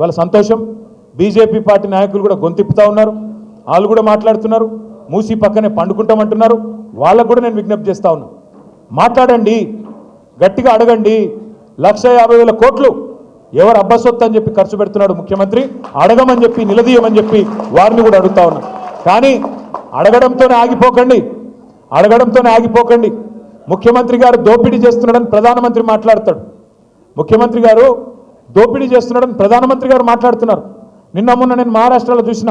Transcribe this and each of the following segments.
వాళ్ళ సంతోషం. BJP party నాయకులు కూడా గొంతిప్పుతా ఉన్నారు. వాళ్ళు కూడా మాట్లాడుతున్నారు. మూసి పక్కనే పండుకుంటామంటున్నారు. వాళ్ళకు కూడా నేను విజ్ఞప్తి చేస్తా ఉన్నా. మాట్లాడండి. గట్టిగా అడగండి. లక్ష యాభై వేల కోట్లు. ఎవరు అబ్బసొత్తు అని చెప్పి ఖర్చు పెడుతున్నాడు ముఖ్యమంత్రి? అడగమని చెప్పి నిలదీయమని చెప్పి వారిని కూడా అడుగుతా ఉన్నా. కానీ అడగడంతోనే ఆగిపోకండి. అడగడంతోనే ఆగిపోకండి. ముఖ్యమంత్రి గారు దోపిడీ చేస్తున్నాడని ప్రధానమంత్రి మాట్లాడతాడు. ముఖ్యమంత్రి గారు దోపిడీ చేస్తున్నాడని ప్రధానమంత్రి గారు మాట్లాడుతున్నారు. నిన్న మొన్న నేను మహారాష్ట్రలో చూసిన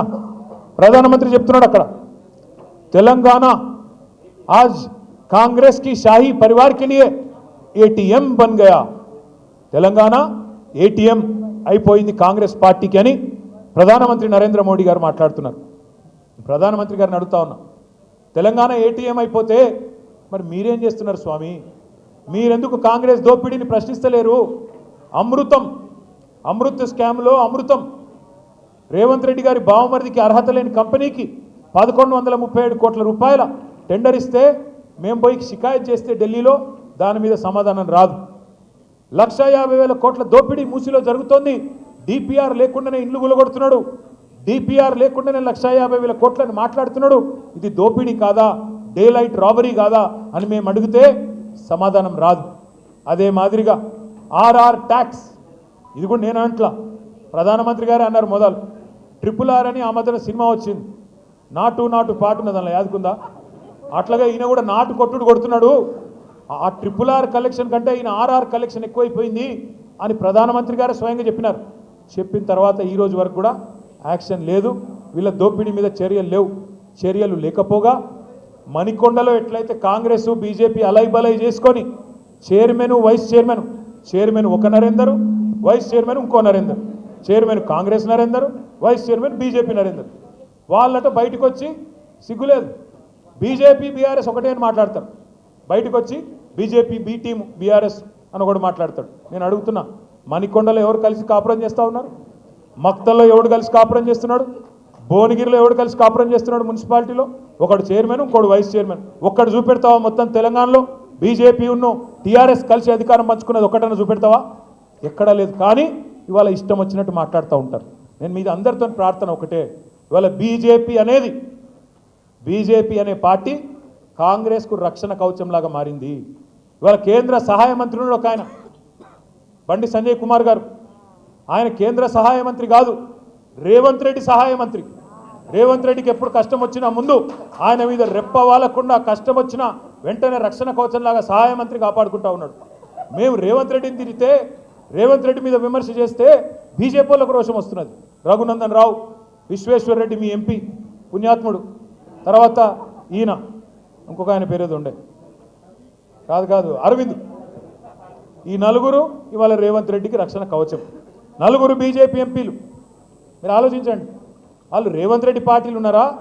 ప్రధానమంత్రి చెప్తున్నాడు అక్కడ. తెలంగాణ ఆజ్ కాంగ్రెస్కి షాహీ పరివార్కి లియే ఏటీఎం బన్ గయా. తెలంగాణ ఏటీఎం అయిపోయింది కాంగ్రెస్ పార్టీకి అని ప్రధానమంత్రి నరేంద్ర మోడీ గారు మాట్లాడుతున్నారు. ప్రధానమంత్రి గారిని అడుగుతా ఉన్నా. తెలంగాణ ఏటీఎం అయిపోతే మరి మీరేం చేస్తున్నారు స్వామి? మీరెందుకు కాంగ్రెస్ దోపిడీని ప్రశ్నిస్తలేరు? అమృతం అమృత్ స్కామ్లో అమృతం. రేవంత్ రెడ్డి గారి బావమరిదికి అర్హత లేని కంపెనీకి పదకొండు వందల ముప్పై ఏడు కోట్ల రూపాయల టెండర్ ఇస్తే మేము పోయి షికాయత్ చేస్తే ఢిల్లీలో దాని మీద సమాధానం రాదు. లక్ష యాభై వేల కోట్ల దోపిడీ మూసిలో జరుగుతోంది. డిపిఆర్ లేకుండానే ఇండ్లు గులగొడుతున్నాడు. డిపిఆర్ లేకుండానే లక్ష యాభై వేల కోట్లని మాట్లాడుతున్నాడు. ఇది దోపిడీ కాదా? డే లైట్ రాబరీ కాదా? అని మేము అడిగితే సమాధానం రాదు. అదే మాదిరిగా ఆర్ఆర్ ట్యాక్స్ ఇది కూడా నేను అంట్లా ప్రధానమంత్రి గారే అన్నారు మొదలు. ట్రిపుల్ ఆర్ అని ఆ మధ్యన సినిమా వచ్చింది. నాటు నాటు పాటు అందులో యాదుకుందా? అట్లాగే ఈయన కూడా నాటు కొట్టుడు కొడుతున్నాడు. ఆ- ట్రిపుల్ ఆర్ కలెక్షన్ కంటే ఈయన ఆర్ఆర్ కలెక్షన్ ఎక్కువైపోయింది అని ప్రధానమంత్రి గారు స్వయంగా చెప్పినారు. చెప్పిన తర్వాత ఈ రోజు వరకు కూడా యాక్షన్ లేదు. వీళ్ళ దోపిడీ మీద చర్యలు లేవు. చర్యలు లేకపోగా మణికొండలో ఎట్లయితే కాంగ్రెస్ బీజేపీ అలైబలై చేసుకొని చైర్మన్ వైస్ చైర్మన్ చైర్మన్ ఒక నరేందరు వైస్ చైర్మన్ ఇంకో Narender. Chairman Congress Narender vice chairman BJP Narender. వాళ్ళట బయటకు వచ్చి సిగ్గులేదు బీజేపీ బీఆర్ఎస్ ఒకటే అని మాట్లాడతారు. బయటకు వచ్చి బీజేపీ బీ టీమ్ బీఆర్ఎస్ అని ఒకటి మాట్లాడతాడు. నేను అడుగుతున్నా మణికొండలో ఎవరు కలిసి కాపురం చేస్తూ ఉన్నారు? మక్తల్లో ఎవడు కలిసి కాపురం చేస్తున్నాడు? భువనగిరిలో ఎవడు కలిసి కాపురం చేస్తున్నాడు మున్సిపాలిటీలో? ఒకడు చైర్మన్ ఇంకోడు వైస్ చైర్మన్. ఒక్కడు చూపెడతావా మొత్తం తెలంగాణలో? బీజేపీ ఉన్ను టీఆర్ఎస్ కలిసి అధికారం పంచుకున్నది ఒకటన్నా చూపెడతావా? ఎక్కడా లేదు. కానీ ఇవాళ ఇష్టం వచ్చినట్టు మాట్లాడుతూ ఉంటారు. నేను మీద అందరితో ప్రార్థన ఒకటే. ఇవాళ బీజేపీ అనేది బీజేపీ అనే పార్టీ కాంగ్రెస్కు రక్షణ కవచంలాగా మారింది. ఇవాళ కేంద్ర సహాయ మంత్రులు ఒక ఆయన. బండి సంజయ్ కుమార్ గారు. ఆయన కేంద్ర సహాయ మంత్రి కాదు. రేవంత్ రెడ్డి సహాయ మంత్రి. రేవంత్ రెడ్డికి ఎప్పుడు కష్టం వచ్చినా ముందు ఆయన మీద రెప్ప వాళ్ళకుండా కష్టం వచ్చినా వెంటనే రక్షణ కవచంలాగా సహాయ మంత్రి కాపాడుకుంటా ఉన్నాడు. మేము రేవంత్ రెడ్డిని తిరిగితే రేవంత్ రెడ్డి మీద విమర్శ చేస్తే బీజేపీలకు రోషం వస్తున్నది. రఘునందన్ రావు విశ్వేశ్వర్ రెడ్డి మీ ఎంపీ పుణ్యాత్ముడు. తర్వాత ఈయన ఇంకొక ఆయన పేరేది ఉండే. కాదు కాదు అరవింద్. ఈ నలుగురు ఇవాళ రేవంత్ రెడ్డికి రక్షణ కవచం. నలుగురు బీజేపీ ఎంపీలు. మీరు ఆలోచించండి. వాళ్ళు రేవంత్ రెడ్డి పార్టీలు ఉన్నారా?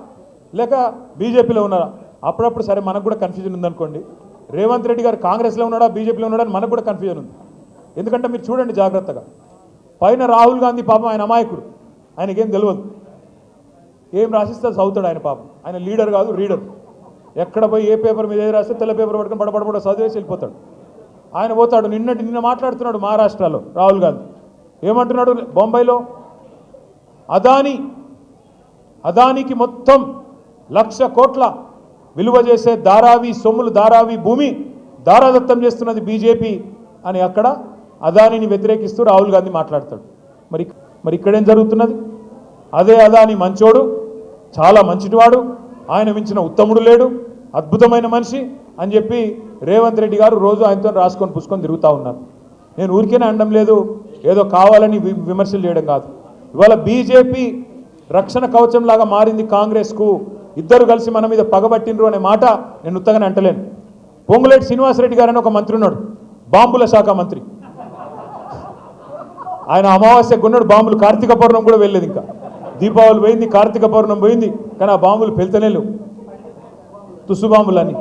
లేక బీజేపీలో ఉన్నారా? అప్పుడప్పుడు సరే మనకు కూడా కన్ఫ్యూజన్ ఉందనుకోండి. రేవంత్ రెడ్డి గారు కాంగ్రెస్లో ఉన్నాడా? బీజేపీలో ఉన్నాడా? అని మనకు కూడా కన్ఫ్యూజన్ ఉంది. ఎందుకంటే మీరు చూడండి జాగ్రత్తగా. పైన రాహుల్ గాంధీ పాపం ఆయన అమాయకుడు. ఆయనకేం తెలియదు ఏం రాసిస్తే చదువుతాడు ఆయన పాపం. ఆయన లీడర్ కాదు రీడర్. ఎక్కడ పోయి ఏ పేపర్ మీద ఏది రాస్తే తెల్ల పేపర్ పట్టుకుని పడబడబడ చదివేసి వెళ్ళిపోతాడు. ఆయన పోతాడు. నిన్నటి నిన్న మాట్లాడుతున్నాడు మహారాష్ట్రలో రాహుల్ గాంధీ. ఏమంటున్నాడు బొంబాయిలో అదాని అదానికి మొత్తం లక్ష కోట్ల విలువ చేసే ధారావి సొమ్ములు ధారావి భూమి దారాదత్తం చేస్తున్నది బీజేపీ అని అక్కడ అదానిని వ్యతిరేకిస్తూ రాహుల్ గాంధీ మాట్లాడతాడు. మరి మరి ఇక్కడేం జరుగుతున్నది? అదే అదాని మంచోడు చాలా మంచిటివాడు ఆయన మించిన ఉత్తముడు లేడు అద్భుతమైన మనిషి అని చెప్పి రేవంత్ రెడ్డి గారు రోజు ఆయనతో రాసుకొని పుసుకొని తిరుగుతూ ఉన్నారు. నేను ఊరికేనే అనడం లేదు ఏదో కావాలని వి- విమర్శలు చేయడం కాదు. ఇవాళ బీజేపీ రక్షణ కవచంలాగా మారింది కాంగ్రెస్కు ఇద్దరు కలిసి మన మీద పగబట్టిండ్రు అనే మాట నేను ఉత్తగానే అంటలేను. పొంగులేటి శ్రీనివాసరెడ్డి గారని ఒక మంత్రి ఉన్నాడు బాంబుల శాఖ మంత్రి. ఆయన అమావాస్య కొన్నాడు బాంబులు కార్తీక పౌర్ణం కూడా వెళ్ళలేదు ఇంకా. దీపావళి పోయింది కార్తీక పౌర్ణం పోయింది కానీ ఆ బాంబులు పెళ్తనే లేవు. తుస్సు బాంబులని